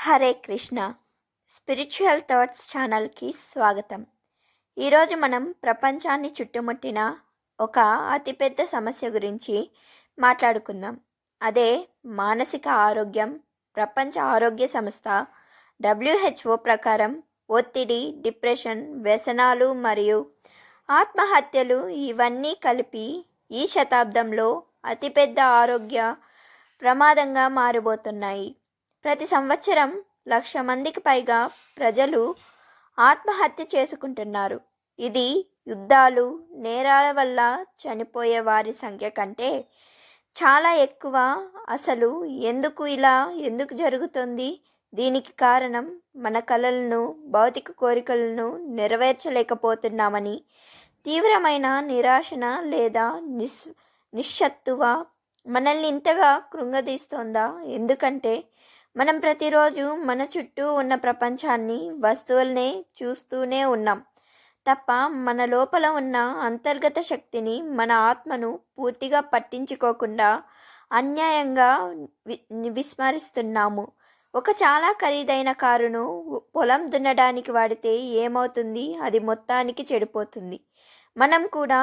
Hare Krishna. Spiritual thoughts ఛానల్కి స్వాగతం. ఈరోజు మనం ప్రపంచాన్ని చుట్టుముట్టిన ఒక అతిపెద్ద సమస్య గురించి మాట్లాడుకుందాం. అదే మానసిక ఆరోగ్యం ప్రపంచ ఆరోగ్య సంస్థ డబ్ల్యూహెచ్ఓ ప్రకారం ఒత్తిడి డిప్రెషన్ వ్యసనాలు మరియు ఆత్మహత్యలు ఇవన్నీ కలిపి ఈ శతాబ్దంలో అతిపెద్ద ఆరోగ్య ప్రమాదంగా మారిపోతున్నాయి ప్రతి సంవత్సరం లక్ష మందికి పైగా ప్రజలు ఆత్మహత్య చేసుకుంటున్నారు. ఇది యుద్ధాలు నేరాల వల్ల చనిపోయే వారి సంఖ్య కంటే చాలా ఎక్కువ. అసలు ఎందుకు ఇలా? ఎందుకు జరుగుతుంది? దీనికి కారణం మన కళలను భౌతిక కోరికలను నెరవేర్చలేకపోతున్నామని తీవ్రమైన నిరాశన లేదా నిస్ నిశ్శత్తువ మనల్ని ఇంతగా కృంగదీస్తోందా? ఎందుకంటే మనం ప్రతిరోజు మన చుట్టూ ఉన్న ప్రపంచాన్ని వస్తువులనే చూస్తూనే ఉన్నాం. తప్ప మన లోపల ఉన్న అంతర్గత శక్తిని మన ఆత్మను పూర్తిగా పట్టించుకోకుండా అన్యాయంగా వి విస్మరిస్తున్నాము. ఒక చాలా ఖరీదైన కారును పొలం దున్నడానికి వాడితే ఏమవుతుంది? అది మొత్తానికి చెడిపోతుంది. మనం కూడా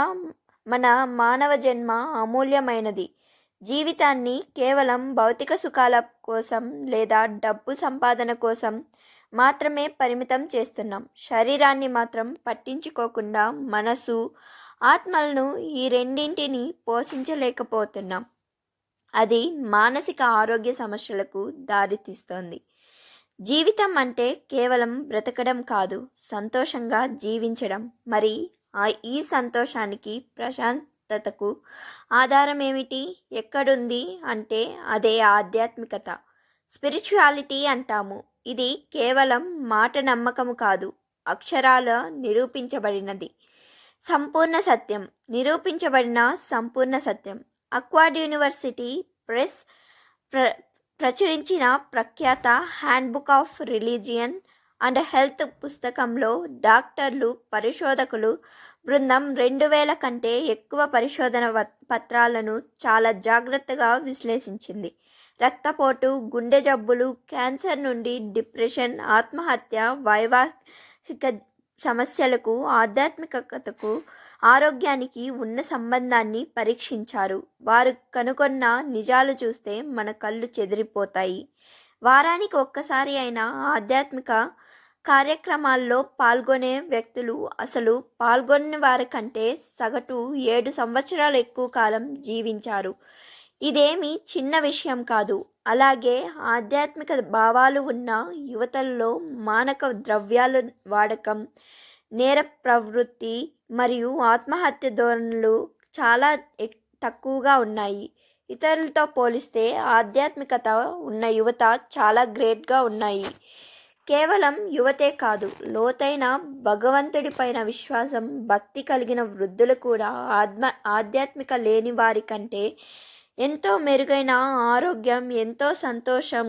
మన మానవ జన్మ అమూల్యమైనది. జీవితాన్ని కేవలం భౌతిక సుఖాల కోసం లేదా డబ్బు సంపాదన కోసం మాత్రమే పరిమితం చేస్తున్నాం. శరీరాన్ని మాత్రం పట్టించుకోకుండా మనసు ఆత్మలను ఈ రెండింటిని పోషించలేకపోతున్నాం. అది మానసిక ఆరోగ్య సమస్యలకు దారితీస్తోంది. జీవితం అంటే కేవలం బ్రతకడం కాదు సంతోషంగా జీవించడం. మరి ఈ సంతోషానికి ప్రశాంతతకు ఆధారం ఏమిటి ఎక్కడుంది? అంటే అదే ఆధ్యాత్మికత. స్పిరిచువాలిటీ అంటాము. ఇది కేవలం మాట నమ్మకము కాదు అక్షరాల నిరూపించబడినది. సంపూర్ణ సత్యం. నిరూపించబడిన సంపూర్ణ సత్యం. అక్వాడ్ యూనివర్సిటీ ప్రెస్ ప్ర ప్రచురించిన ప్రఖ్యాత handbook of religion and health పుస్తకంలో డాక్టర్లు పరిశోధకులు బృందం రెండు వేల కంటే ఎక్కువ పరిశోధన పత్రాలను చాలా జాగ్రత్తగా విశ్లేషించింది. రక్తపోటు గుండె జబ్బులు క్యాన్సర్ నుండి డిప్రెషన్ ఆత్మహత్య వైవాహిక సమస్యలకు ఆధ్యాత్మికతకు ఆరోగ్యానికి ఉన్న సంబంధాన్ని పరీక్షించారు. వారు కనుగొన్న నిజాలు చూస్తే మన కళ్ళు చెదిరిపోతాయి. వారానికి ఒక్కసారి అయినా ఆధ్యాత్మిక కార్యక్రమాల్లో పాల్గొనే వ్యక్తులు అసలు పాల్గొన్న వారి కంటే సగటు ఏడు సంవత్సరాలు ఎక్కువ కాలం జీవించారు. ఇదేమి చిన్న విషయం కాదు. అలాగే ఆధ్యాత్మిక భావాలు ఉన్న యువతల్లో మానక ద్రవ్యాల వాడకం నేర ప్రవృత్తి మరియు ఆత్మహత్య ధోరణులు చాలా తక్కువగా ఉన్నాయి. ఇతరులతో పోలిస్తే ఆధ్యాత్మికత ఉన్న యువత చాలా గ్రేట్గా ఉన్నాయి. కేవలం యువతే కాదు లోతైన భగవంతుడిపైన విశ్వాసం భక్తి కలిగిన వృద్ధులు కూడా ఆత్మ ఆధ్యాత్మిక లేని వారి కంటే ఎంతో మెరుగైన ఆరోగ్యం ఎంతో సంతోషం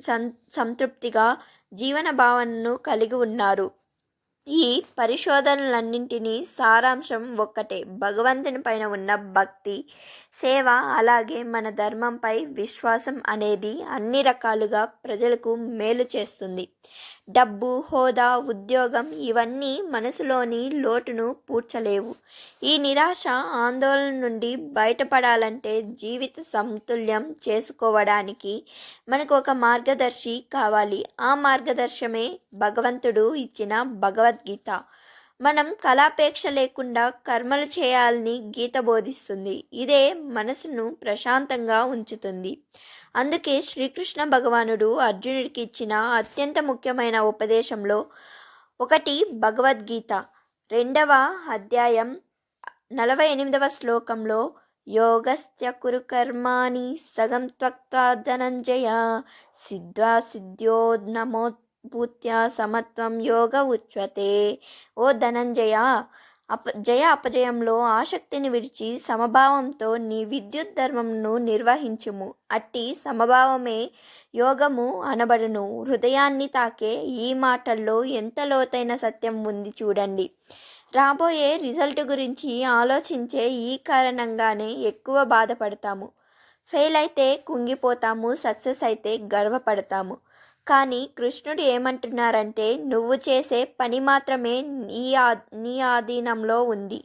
సం సంతృప్తిగా జీవన భావనను కలిగి ఉన్నారు. ఈ పరిశోధనలన్నింటినీ సారాంశం ఒక్కటే. భగవంతుని పైన ఉన్న భక్తి సేవ అలాగే మన ధర్మంపై విశ్వాసం అనేది అన్ని రకాలుగా ప్రజలకు మేలు చేస్తుంది. డబ్బు హోదా ఉద్యోగం ఇవన్నీ మనసులోని లోటును పూడ్చలేవు. ఈ నిరాశ ఆందోళన నుండి బయటపడాలంటే జీవిత సమతుల్యం చేసుకోవడానికి మనకు ఒక మార్గదర్శి కావాలి. ఆ మార్గదర్శమే భగవంతుడు ఇచ్చిన భగవద్గీత. మనం కళాపేక్ష లేకుండా కర్మలు చేయాలని గీత బోధిస్తుంది. ఇదే మనసును ప్రశాంతంగా ఉంచుతుంది. అందుకే శ్రీకృష్ణ భగవానుడు అర్జునుడికి ఇచ్చిన అత్యంత ముఖ్యమైన ఉపదేశంలో ఒకటి భగవద్గీత. రెండవ అధ్యాయం నలభై ఎనిమిదవ శ్లోకంలో యోగస్య కురు కర్మాణి సగం త్వక్త ధనంజయ సిద్ధ్వా సిద్ధ్యో నమో భూత్య సమత్వం యోగ ఉచ్యతే. ఓ ధనంజయ అప జయ అపజయంలో ఆసక్తిని విడిచి సమభావంతో నీ విద్యుత్ ధర్మంను నిర్వహించుము. అట్టి సమభావమే యోగము అనబడును. హృదయాన్ని తాకే ఈ మాటల్లో ఎంత లోతైన సత్యం ఉంది చూడండి. రాబోయే రిజల్ట్ గురించి ఆలోచించే ఈ కారణంగానే ఎక్కువ బాధపడతాము. ఫెయిల్ అయితే కుంగిపోతాము సక్సెస్ అయితే గర్వపడతాము. కానీ కృష్ణుడు ఏమంటున్నారంటే నువ్వు చేసే పని మాత్రమే నీ ఆ నీ ఆధీనంలో ఉంది.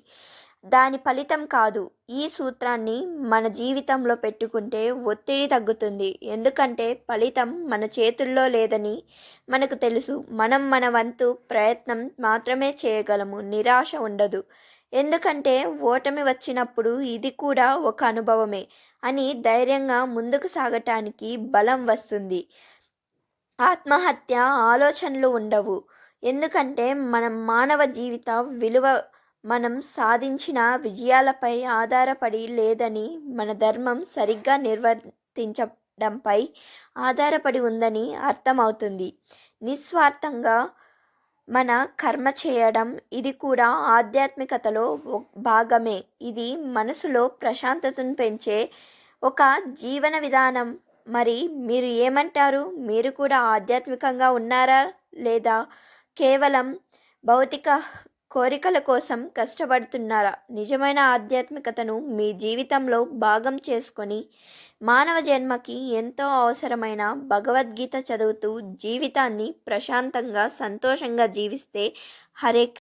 దాని ఫలితం కాదు. ఈ సూత్రాన్ని మన జీవితంలో పెట్టుకుంటే ఒత్తిడి తగ్గుతుంది. ఎందుకంటే ఫలితం మన చేతుల్లో లేదని మనకు తెలుసు. మనం మన వంతు ప్రయత్నం మాత్రమే చేయగలము. నిరాశ ఉండదు. ఎందుకంటే ఓటమి వచ్చినప్పుడు ఇది కూడా ఒక అనుభవమే అని ధైర్యంగా ముందుకు సాగటానికి బలం వస్తుంది. ఆత్మహత్య ఆలోచనలు ఉండవు. ఎందుకంటే మనం మానవ జీవిత విలువ మనం సాధించిన విజయాలపై ఆధారపడి లేదని మన ధర్మం సరిగ్గా నిర్వర్తించడంపై ఆధారపడి ఉందని అర్థమవుతుంది. నిస్వార్థంగా మన కర్మ చేయడం ఇది కూడా ఆధ్యాత్మికతలో ఒ- భాగమే. ఇది మనసులో ప్రశాంతతను పెంచే ఒక జీవన విధానం మరి మీరు ఏమంటారు? మీరు కూడా ఆధ్యాత్మికంగా ఉన్నారా లేదా కేవలం భౌతిక కోరికల కోసం కష్టపడుతున్నారా? నిజమైన ఆధ్యాత్మికతను మీ జీవితంలో భాగం చేసుకొని మానవ జన్మకి ఎంతో అవసరమైన భగవద్గీత చదువుతూ జీవితాన్ని ప్రశాంతంగా సంతోషంగా జీవిస్తే హరే